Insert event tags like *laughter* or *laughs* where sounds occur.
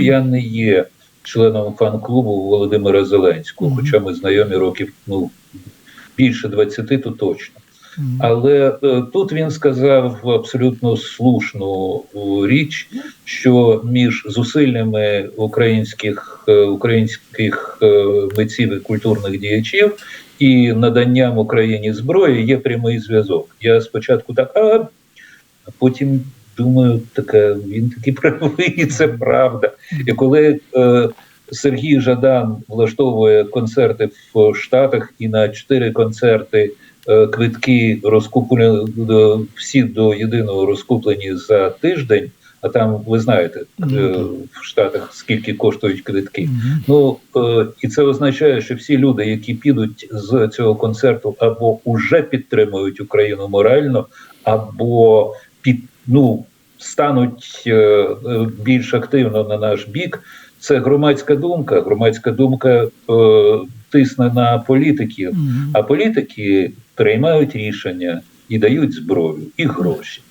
Я не є членом фан-клубу Володимира Зеленського, Мгм. хоча ми знайомі років ну, більше 20, то точно. Але е, тут він сказав абсолютно слушну е, річ, що між зусиллями українських е, українських е, митців і культурних діячів і наданням Україні зброї є прямий зв'язок. Я спочатку так, а потім думаю, така він такий *laughs* правий, і це правда. І коли е, Сергій Жадан влаштовує концерти в Штатах і на чотири концерти е, квитки розкуплені е, всі до єдиного розкуплені за тиждень. А там ви знаєте, Ну, е, в Штатах скільки коштують квитки. Ну е, і це означає, що всі люди, які підуть з цього концерту, або уже підтримують Україну морально, або під ну стануть е, е, більш активно на наш бік. Це громадська думка. Громадська думка е, тисне на політиків, Мгм. а політики приймають рішення і дають зброю і гроші.